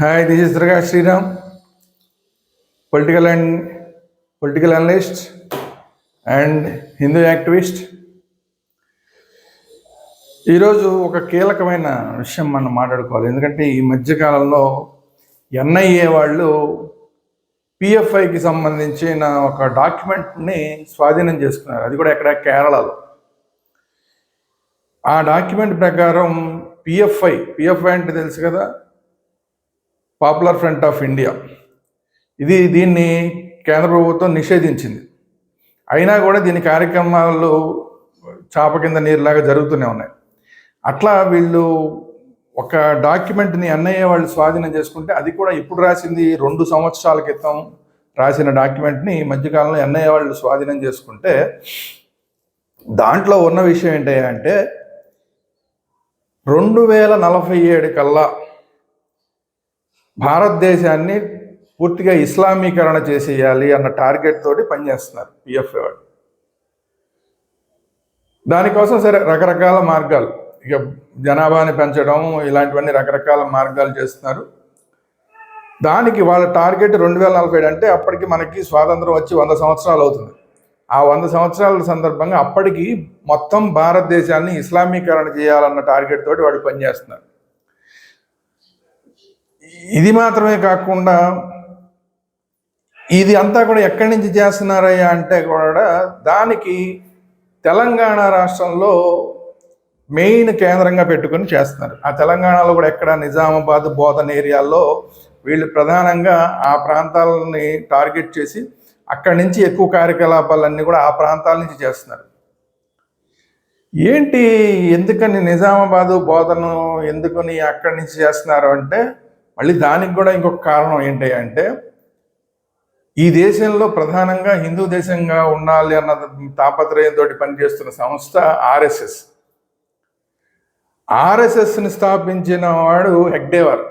Hi this is Durga Sriram political and political analyst and Hindu activist ఈరోజు ఒక కీలకమైన విషయం మనం మాట్లాడుకోవాలి. ఎందుకంటే ఈ మధ్యకాలంలో ఎన్ఐఏ వాళ్ళు పిఎఫ్ఐకి సంబంధించిన ఒక డాక్యుమెంట్ని స్వాధీనం చేసుకున్నారు. అది కూడా ఎక్కడ? కేరళలో. ఆ డాక్యుమెంట్ ప్రకారం పిఎఫ్ఐ పిఎఫ్ఐ అంటే తెలుసు కదా? Popular front of India. ఇది దీన్ని కేంద్ర ప్రభుత్వం నిషేధించింది. అయినా కూడా దీని కార్యక్రమాలు చాప కింద నీరులాగా జరుగుతూనే ఉన్నాయి. అట్లా వీళ్ళు ఒక డాక్యుమెంట్ని అన్నయ్య వాళ్ళు స్వాధీనం చేసుకుంటే అది కూడా ఇప్పుడు రాసింది రెండు సంవత్సరాల క్రితం రాసిన డాక్యుమెంట్ని ఈ మధ్యకాలంలో ఎన్ఐఏ వాళ్ళు స్వాధీనం చేసుకుంటే దాంట్లో ఉన్న విషయం ఏంటి అంటే రెండు వేల నలభై ఏడు కల్లా భారతదేశాన్ని పూర్తిగా ఇస్లామీకరణ చేసేయాలి అన్న టార్గెట్ తోటి పనిచేస్తున్నారు పిఎఫ్ఏ వాళ్ళు దానికోసం సరే రకరకాల మార్గాలు ఇక జనాభాని పెంచడం ఇలాంటివన్నీ రకరకాల మార్గాలు చేస్తున్నారు. దానికి వాళ్ళ టార్గెట్ రెండు వేల నలభై ఏడు అంటే అప్పటికి మనకి స్వాతంత్రం వచ్చి వంద సంవత్సరాలు అవుతుంది. ఆ వంద సంవత్సరాల సందర్భంగా అప్పటికి మొత్తం భారతదేశాన్ని ఇస్లామీకరణ చేయాలన్న టార్గెట్ తోటి వాళ్ళు పనిచేస్తున్నారు. ఇది మాత్రమే కాకుండా ఇది అంతా కూడా ఎక్కడి నుంచి చేస్తున్నారయ్యా అంటే కూడా దానికి తెలంగాణ రాష్ట్రంలో మెయిన్ కేంద్రంగా పెట్టుకొని చేస్తున్నారు. ఆ తెలంగాణలో కూడా ఎక్కడ నిజామాబాద్ బోధన ఏరియాల్లో వీళ్ళు ప్రధానంగా ఆ ప్రాంతాలని టార్గెట్ చేసి అక్కడి నుంచి ఎక్కువ కార్యకలాపాలన్నీ కూడా ఆ ప్రాంతాల నుంచి చేస్తున్నారు. ఏంటి ఎందుకని నిజామాబాదు బోధను ఎందుకని అక్కడి నుంచి చేస్తున్నారు అంటే మళ్ళీ దానికి కూడా ఇంకొక కారణం ఏంటి అంటే ఈ దేశంలో ప్రధానంగా హిందూ దేశంగా ఉండాలి అన్న తాపత్రయంతో పనిచేస్తున్న సంస్థ ఆర్ఎస్ఎస్. ఆర్ఎస్ఎస్ని స్థాపించిన వాడు హెగ్డేవార్.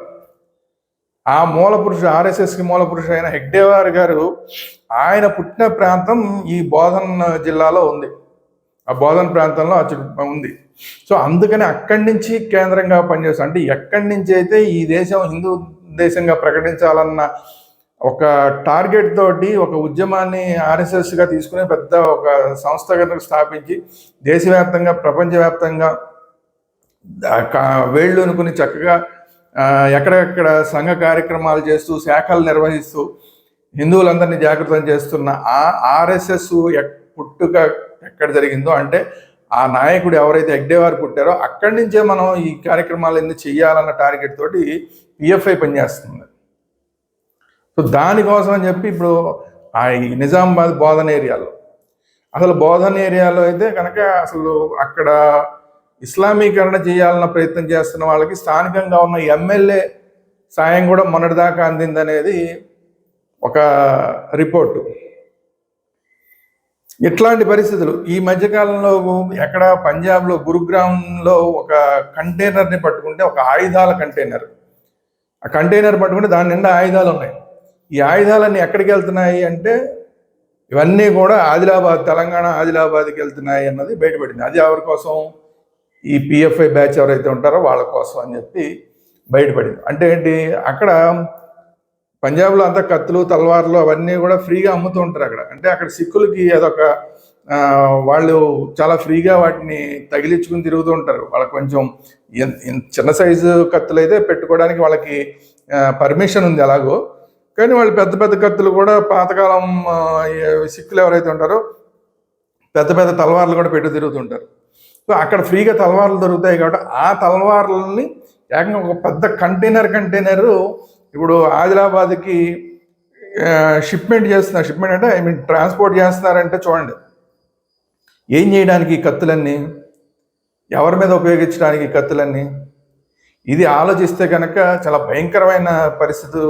ఆ మూల పురుషుడు ఆర్ఎస్ఎస్కి మూల పురుషుడు అయిన హెగ్డేవార్ గారు ఆయన పుట్టిన ప్రాంతం ఈ బోధన్ జిల్లాలో ఉంది. ఆ బోధన్ ప్రాంతంలో అచ్చడు ఉంది. సో అందుకని అక్కడి నుంచి కేంద్రంగా పనిచేస్తాం అంటే ఎక్కడి నుంచి అయితే ఈ దేశం హిందూ దేశంగా ప్రకటించాలన్న ఒక టార్గెట్ తోటి ఒక ఉద్యమాన్ని ఆర్ఎస్ఎస్గా తీసుకుని పెద్ద ఒక సంస్థ కనుక స్థాపించి దేశవ్యాప్తంగా ప్రపంచవ్యాప్తంగా వేళ్ళు అనుకుని చక్కగా ఎక్కడెక్కడ సంఘ కార్యక్రమాలు చేస్తూ శాఖలు నిర్వహిస్తూ హిందువులందరినీ జాగృతం చేస్తున్న ఆ ఆర్ఎస్ఎస్ పుట్టుక ఎక్కడ జరిగిందో అంటే ఆ నాయకుడు ఎవరైతే ఎగ్డేవారు పుట్టారో అక్కడి నుంచే మనం ఈ కార్యక్రమాలు ఎందుకు చేయాలన్న టార్గెట్ తోటి పిఎఫ్ఐ పనిచేస్తుంది. సో దానికోసం అని చెప్పి ఇప్పుడు ఆ నిజామాబాద్ బోధన ఏరియాలో అసలు బోధన ఏరియాలో అయితే కనుక అసలు అక్కడ ఇస్లామీకరణ చేయాలన్న ప్రయత్నం చేస్తున్న వాళ్ళకి స్థానికంగా ఉన్న ఎమ్మెల్యే సాయం కూడా మొన్నటిదాకా అందిందనేది ఒక రిపోర్టు. ఇట్లాంటి పరిస్థితులు? ఈ మధ్యకాలంలో ఎక్కడ పంజాబ్లో గురుగ్రామ్లో ఒక కంటైనర్ని పట్టుకుంటే ఒక ఆయుధాల కంటైనర్. ఆ కంటైనర్ పట్టుకుంటే దాని నిండా ఆయుధాలు ఉన్నాయి. ఈ ఆయుధాలన్నీ ఎక్కడికి వెళ్తున్నాయి అంటే ఇవన్నీ కూడా ఆదిలాబాద్ తెలంగాణ ఆదిలాబాద్కి వెళ్తున్నాయి అన్నది బయటపడింది. అది ఎవరి కోసం? ఈ పిఎఫ్ఐ బ్యాచ్ ఎవరైతే ఉంటారో వాళ్ళ కోసం అని చెప్పి బయటపడింది. అంటే ఏంటి? అక్కడ పంజాబ్లో అంతా కత్తులు తలవార్లు అవన్నీ కూడా ఫ్రీగా అమ్ముతూ ఉంటారు అక్కడ. అంటే అక్కడ సిక్కులకి అదొక వాళ్ళు చాలా ఫ్రీగా వాటిని తగిలించుకుని తిరుగుతూ ఉంటారు. వాళ్ళకి కొంచెం చిన్న సైజు కత్తులు అయితే పెట్టుకోవడానికి వాళ్ళకి పర్మిషన్ ఉంది అలాగో. కానీ వాళ్ళు పెద్ద పెద్ద కత్తులు కూడా పాతకాలం సిక్కులు ఎవరైతే ఉంటారో పెద్ద పెద్ద తలవార్లు కూడా పెట్టి తిరుగుతుంటారు సో అక్కడ ఫ్రీగా తలవార్లు దొరుకుతాయి కాబట్టి ఆ తలవార్లని ఏకంగా ఒక పెద్ద కంటైనర్ కంటైనరు ఇప్పుడు ఆదిలాబాద్కి షిప్మెంట్ చేస్తున్నారు. షిప్మెంట్ అంటే ఐ మీన్ ట్రాన్స్పోర్ట్ చేస్తున్నారంటే చూడండి. ఏం చేయడానికి ఈ కత్తులన్నీ? ఎవరి మీద ఉపయోగించడానికి ఈ కత్తులన్నీ? ఇది ఆలోచిస్తే కనుక చాలా భయంకరమైన పరిస్థితులు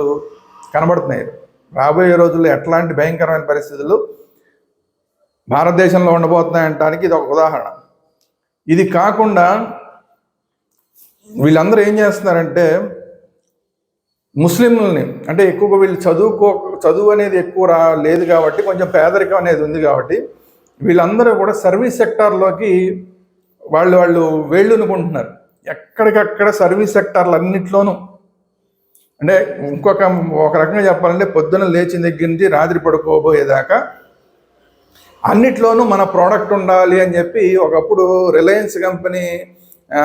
కనబడుతున్నాయి. రాబోయే రోజుల్లో ఎట్లాంటి భయంకరమైన పరిస్థితులు భారతదేశంలో ఉండబోతున్నాయంటానికి ఇది ఒక ఉదాహరణ. ఇది కాకుండా వీళ్ళందరూ ఏం చేస్తున్నారంటే ముస్లింలని అంటే ఎక్కువగా వీళ్ళు చదువుకో చదువు అనేది ఎక్కువ రా లేదు కాబట్టి కొంచెం పేదరికం అనేది ఉంది కాబట్టి వీళ్ళందరూ కూడా సర్వీస్ సెక్టార్లోకి వాళ్ళు వాళ్ళు వేళ్ళు అనుకుంటున్నారు ఎక్కడికక్కడ సర్వీస్ సెక్టార్లు అన్నిట్లోనూ అంటే ఇంకొక ఒక రకంగా చెప్పాలంటే పొద్దున లేచిన దగ్గర నుంచి రాత్రి పడుకోబోయేదాకా అన్నిట్లోనూ మన ప్రోడక్ట్ ఉండాలి అని చెప్పి ఒకప్పుడు రిలయన్స్ కంపెనీ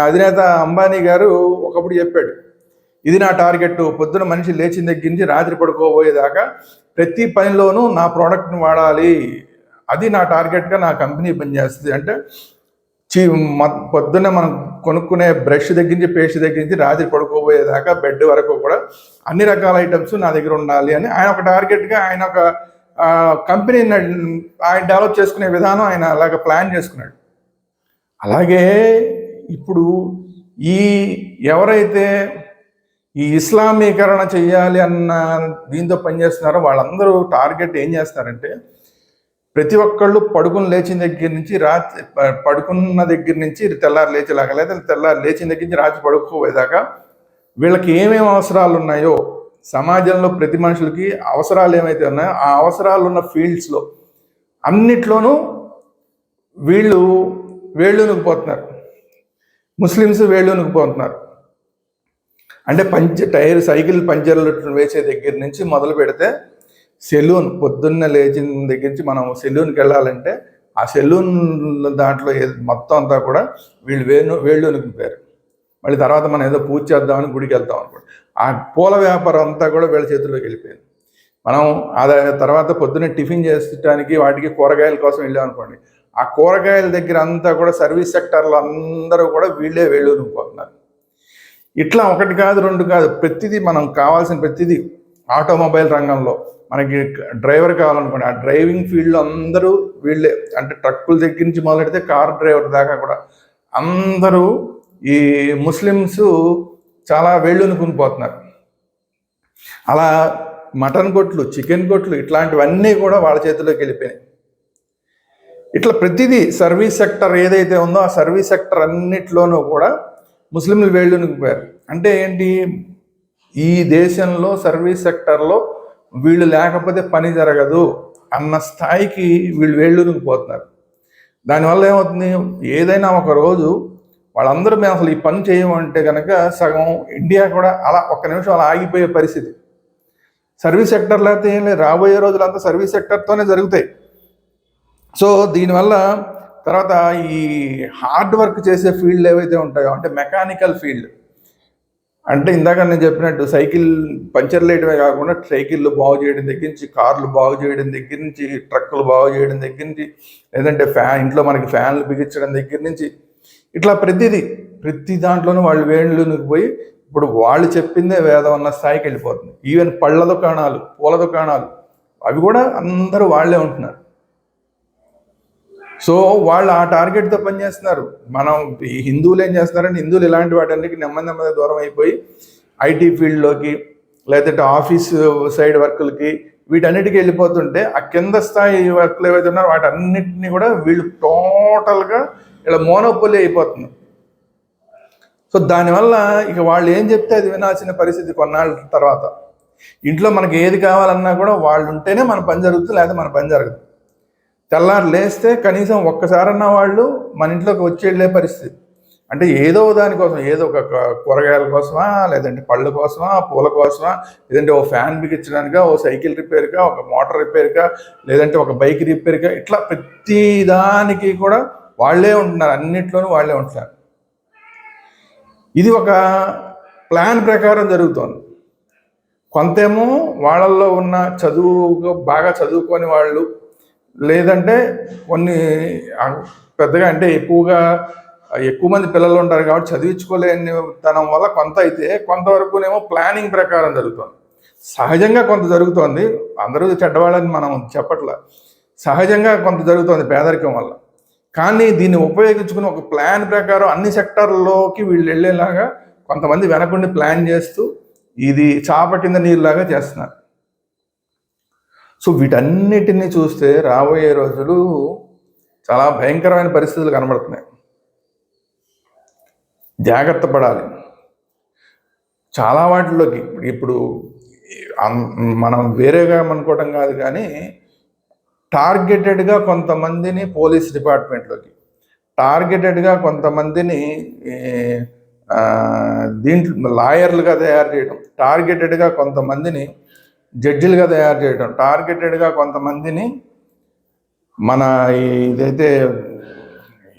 అధినేత అంబానీ గారు ఒకప్పుడు చెప్పాడు. ఇది నా టార్గెట్. పొద్దున మనిషి లేచిన దగ్గర నుంచి రాత్రి పడుకోబోయేదాకా ప్రతి పనిలోనూ నా ప్రోడక్ట్ని వాడాలి. అది నా టార్గెట్గా నా కంపెనీ పనిచేస్తుంది. అంటే చీ మ- పొద్దున్న మనం కొనుక్కునే బ్రష్ దగ్గర నుంచి పేస్ట్ దగ్గర నుంచి రాత్రి పడుకోబోయేదాకా బెడ్ వరకు కూడా అన్ని రకాల ఐటమ్స్ నా దగ్గర ఉండాలి అని ఆయన ఒక టార్గెట్గా ఆయన ఒక కంపెనీ ఆయన డెవలప్ చేసుకునే విధానం ఆయన అలాగ ప్లాన్ చేసుకున్నాడు. అలాగే ఇప్పుడు ఈ ఎవరైతే ఈ ఇస్లామీకరణ చేయాలి అన్న దీంతో పనిచేస్తున్నారో వాళ్ళందరూ టార్గెట్ ఏం చేస్తారంటే ప్రతి ఒక్కళ్ళు పడుకుని లేచిన దగ్గర నుంచి రాత్రి పడుకున్న దగ్గర నుంచి తెల్లారి లేచేలాగా లేదా తెల్లారి లేచిన దగ్గర నుంచి రాత్రి పడుకోపోయేదాకా వీళ్ళకి ఏమేమి అవసరాలు ఉన్నాయో సమాజంలో ప్రతి మనుషులకి అవసరాలు ఏమైతే ఉన్నాయో ఆ అవసరాలు ఉన్న ఫీల్డ్స్లో అన్నిట్లోనూ వీళ్ళు వేళ్ళు పోతున్నారు ముస్లిమ్స్ వేళ్ళు పోతున్నారు అంటే పంచ టైర్ సైకిల్ పంచర్లు వేసే దగ్గర నుంచి మొదలు పెడితే సెలూన్ పొద్దున్న లేచిన దగ్గర నుంచి మనం సెలూన్కి వెళ్ళాలంటే ఆ సెలూన్ దాంట్లో మొత్తం అంతా కూడా వీళ్ళు వేణు వేళ్ళు పేరు మళ్ళీ తర్వాత మనం ఏదో పూజ చేద్దామని గుడికి వెళ్తాం అనుకోండి. ఆ పూల వ్యాపారం అంతా కూడా వీళ్ళ చేతుల్లోకి వెళ్ళిపోయింది. మనం అదే తర్వాత పొద్దున్న టిఫిన్ చేసడానికి వాటికి కూరగాయల కోసం వెళ్ళాం అనుకోండి. ఆ కూరగాయల దగ్గర అంతా కూడా సర్వీస్ సెక్టర్లో అందరూ కూడా వీళ్ళే వేళ్ళు పోతున్నారు ఇట్లా ఒకటి కాదు రెండు కాదు ప్రతిదీ మనం కావాల్సిన ప్రతిదీ ఆటోమొబైల్ రంగంలో మనకి డ్రైవర్ కావాలనుకోండి ఆ డ్రైవింగ్ ఫీల్డ్లో అందరూ వీళ్ళే అంటే ట్రక్కుల దగ్గర నుంచి మొదలెడితే కార్ డ్రైవర్ దాకా కూడా అందరూ ఈ ముస్లిమ్స్ చాలా వేళ్ళునుకుని పోతున్నారు. అలా మటన్ కొట్లు చికెన్ కొట్లు ఇట్లాంటివన్నీ కూడా వాళ్ళ చేతిలోకి వెళ్ళిపోయినాయి. ఇట్లా ప్రతిదీ సర్వీస్ సెక్టర్ ఏదైతే ఉందో ఆ సర్వీస్ సెక్టర్ అన్నిట్లోనూ కూడా ముస్లింలు వేళ్ళునికి పోయారు. అంటే ఏంటి? ఈ దేశంలో సర్వీస్ సెక్టర్లో వీళ్ళు లేకపోతే పని జరగదు అన్న స్థాయికి వీళ్ళు వేళ్ళునికి పోతున్నారు. దానివల్ల ఏమవుతుంది? ఏదైనా ఒక రోజు వాళ్ళందరూ మేము అసలు ఈ పని చేయమంటే కనుక సగం ఇండియా కూడా అలా ఒక్క నిమిషం అలా ఆగిపోయే పరిస్థితి. సర్వీస్ సెక్టర్ లేకపోతే ఏం లేదు. రాబోయే రోజులంతా సర్వీస్ సెక్టర్తోనే జరుగుతాయి. సో దీనివల్ల తర్వాత ఈ హార్డ్ వర్క్ చేసే ఫీల్డ్ ఏవైతే ఉంటాయో అంటే మెకానికల్ ఫీల్డ్ అంటే ఇందాక నేను చెప్పినట్టు సైకిల్ పంచర్లు వేయడమే కాకుండా సైకిళ్ళు బాగు చేయడం దగ్గర నుంచి కార్లు బాగు చేయడం దగ్గర నుంచి ట్రక్కులు బాగు చేయడం దగ్గర నుంచి లేదంటే ఫ్యాన్ ఇంట్లో మనకి ఫ్యాన్లు బిగించడం దగ్గర నుంచి ఇట్లా ప్రతిదీ ప్రతి దాంట్లోనూ వాళ్ళు వేళ్ళునికి పోయి ఇప్పుడు వాళ్ళు చెప్పిందే వేదం అన్న స్థాయికి వెళ్ళిపోతుంది. ఈవెన్ పళ్ళ దుకాణాలు పూల దుకాణాలు అవి కూడా అందరూ వాళ్ళే ఉంటున్నారు. సో వాళ్ళు ఆ టార్గెట్తో పనిచేస్తున్నారు. మనం ఈ హిందువులు ఏం చేస్తున్నారంటే హిందువులు ఇలాంటి వాటన్నిటికీ నెమ్మది నెమ్మది దూరం అయిపోయి ఐటీ ఫీల్డ్లోకి లేదంటే ఆఫీస్ సైడ్ వర్కులకి వీటన్నిటికీ వెళ్ళిపోతుంటే ఆ కింద స్థాయి వర్క్లు ఏవైతే ఉన్నారో వాటన్నిటిని కూడా వీళ్ళు టోటల్గా ఇలా మోనోపోలి అయిపోతున్నారు. సో దానివల్ల ఇక వాళ్ళు ఏం చెప్తే అది వినాల్సిన పరిస్థితి కొన్నాళ్ళ తర్వాత. ఇంట్లో మనకి ఏది కావాలన్నా కూడా వాళ్ళు ఉంటేనే మన పని జరుగుతుంది లేదా మన పని జరగదు. తెల్లారు లేస్తే కనీసం ఒక్కసారన్నా వాళ్ళు మన ఇంట్లోకి వచ్చి వెళ్ళే పరిస్థితి. అంటే ఏదో దానికోసం ఏదో ఒక కూరగాయల కోసమా లేదంటే పళ్ళ కోసమా పూల కోసమా లేదంటే ఓ ఫ్యాన్ బిగించడానికా ఓ సైకిల్ రిపేర్గా ఒక మోటార్ రిపేర్గా లేదంటే ఒక బైక్ రిపేర్గా ఇట్లా ప్రతి దానికి కూడా వాళ్ళే ఉంటున్నారు. అన్నిట్లోనూ వాళ్ళే ఉంటున్నారు. ఇది ఒక ప్లాన్ ప్రకారం జరుగుతోంది. కొంతేమో వాళ్ళల్లో ఉన్న చదువు బాగా చదువుకొని వాళ్ళు లేదంటే కొన్ని పెద్దగా అంటే ఎక్కువగా ఎక్కువ మంది పిల్లలు ఉంటారు కాబట్టి చదివించుకోలేని తనం వల్ల కొంత అయితే కొంతవరకునేమో ప్లానింగ్ ప్రకారం జరుగుతుంది. సహజంగా కొంత జరుగుతోంది. అందరూ చెడ్డవాళ్ళని మనం చెప్పట్ల. సహజంగా కొంత జరుగుతోంది పేదరికం వల్ల. కానీ దీన్ని ఉపయోగించుకుని ఒక ప్లాన్ ప్రకారం అన్ని సెక్టర్లలోకి వీళ్ళు వెళ్ళేలాగా కొంతమంది వెనకుండి ప్లాన్ చేస్తూ ఇది చాప కింద నీరులాగా చేస్తున్నారు. సో వీటన్నిటిని చూస్తే రాబోయే రోజులు చాలా భయంకరమైన పరిస్థితులు కనబడుతున్నాయి. జాగ్రత్త పడాలి. చాలా వాటిలోకి ఇప్పుడు మనం వేరేగా అనుకోవటం కాదు కానీ టార్గెటెడ్గా కొంతమందిని పోలీస్ డిపార్ట్మెంట్లోకి టార్గెటెడ్గా కొంతమందిని దీంట్లో లాయర్లుగా తయారు చేయడం టార్గెటెడ్గా కొంతమందిని జడ్జిలుగా తయారు చేయడం టార్గెటెడ్గా కొంతమందిని మన ఈ- ఇదైతే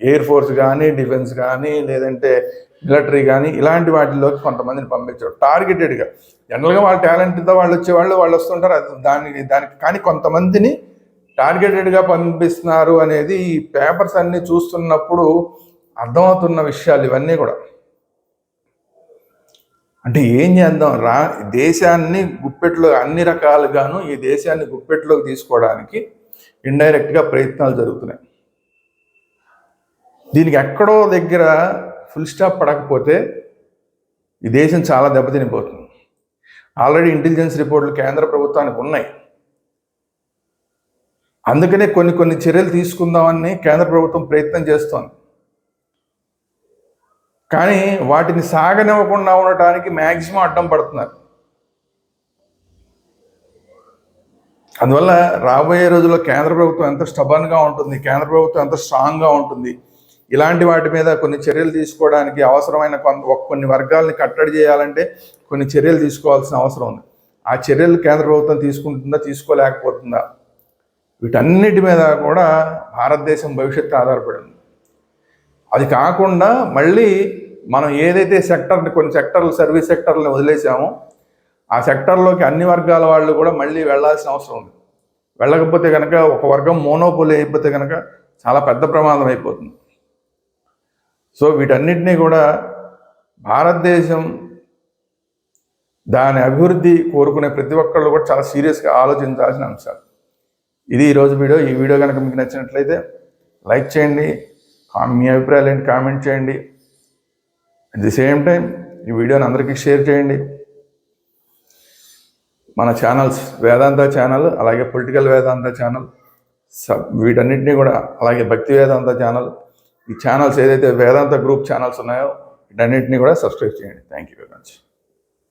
ఎయిర్ ఫోర్స్ కానీ డిఫెన్స్ కానీ లేదంటే మిలిటరీ కానీ ఇలాంటి వాటిలోకి కొంతమందిని పంపించారు టార్గెటెడ్గా. జనరల్గా వాళ్ళ టాలెంట్తో వాళ్ళు వచ్చేవాళ్ళు వాళ్ళు వస్తుంటారు. అది దానికి దానికి కానీ కొంతమందిని టార్గెటెడ్గా పంపిస్తున్నారు అనేది ఈ పేపర్స్ అన్నీ చూస్తున్నప్పుడు అర్థమవుతున్న విషయాలు ఇవన్నీ కూడా. అంటే ఏం చేద్దాం? రా దేశాన్ని గుప్పెట్లో అన్ని రకాలుగాను ఈ దేశాన్ని గుప్పెట్లోకి తీసుకోవడానికి ఇండైరెక్ట్గా ప్రయత్నాలు జరుగుతున్నాయి. దీనికి ఎక్కడో దగ్గర ఫుల్ స్టాప్ పడకపోతే ఈ దేశం చాలా దెబ్బతినిపోతుంది. ఆల్రెడీ ఇంటెలిజెన్స్ రిపోర్ట్లు కేంద్ర ప్రభుత్వానికి ఉన్నాయి. అందుకనే కొన్ని కొన్ని చర్యలు తీసుకుందామని కేంద్ర ప్రభుత్వం ప్రయత్నం చేస్తోంది. కానీ వాటిని సాగనివ్వకుండా ఉండటానికి మ్యాక్సిమం అడ్డం పడుతున్నారు. అందువల్ల రాబోయే రోజుల్లో కేంద్ర ప్రభుత్వం ఎంత స్టబన్గా ఉంటుంది కేంద్ర ప్రభుత్వం ఎంత స్ట్రాంగ్గా ఉంటుంది ఇలాంటి వాటి మీద కొన్ని చర్యలు తీసుకోవడానికి అవసరమైన కొంత కొన్ని వర్గాలని కట్టడి చేయాలంటే కొన్ని చర్యలు తీసుకోవాల్సిన అవసరం ఉంది. ఆ చర్యలు కేంద్ర ప్రభుత్వం తీసుకుంటుందా తీసుకోలేకపోతుందా? వీటన్నిటి మీద కూడా భారతదేశం భవిష్యత్తు ఆధారపడి ఉంది. అది కాకుండా మళ్ళీ మనం ఏదైతే సెక్టర్ని కొన్ని సెక్టర్లు సర్వీస్ సెక్టర్ని వదిలేసామో ఆ సెక్టర్లోకి అన్ని వర్గాల వాళ్ళు కూడా మళ్ళీ వెళ్ళాల్సిన అవసరం ఉంది. వెళ్ళకపోతే కనుక ఒక వర్గం మోనోపోలి అయిపోతే కనుక చాలా పెద్ద ప్రమాదం అయిపోతుంది. సో వీటన్నిటినీ కూడా భారతదేశం దాని అభివృద్ధి కోరుకునే ప్రతి ఒక్కళ్ళు కూడా చాలా సీరియస్గా ఆలోచించాల్సిన అంశాలు. ఇది ఈరోజు వీడియో. ఈ వీడియో కనుక మీకు నచ్చినట్లయితే లైక్ చేయండి మీ అభిప్రాయాలు ఏంటి? కామెంట్ చేయండి. అట్ ది సేమ్ టైం ఈ వీడియోని అందరికీ షేర్ చేయండి. మన ఛానల్స్ వేదాంత ఛానల్ అలాగే పొలిటికల్ వేదాంత ఛానల్ సబ్ వీటన్నిటినీ కూడా అలాగే భక్తి వేదాంత ఛానల్ ఈ ఛానల్స్ ఏదైతే వేదాంత గ్రూప్ ఛానల్స్ ఉన్నాయో వీటన్నిటిని కూడా సబ్స్క్రైబ్ చేయండి. Thank you very much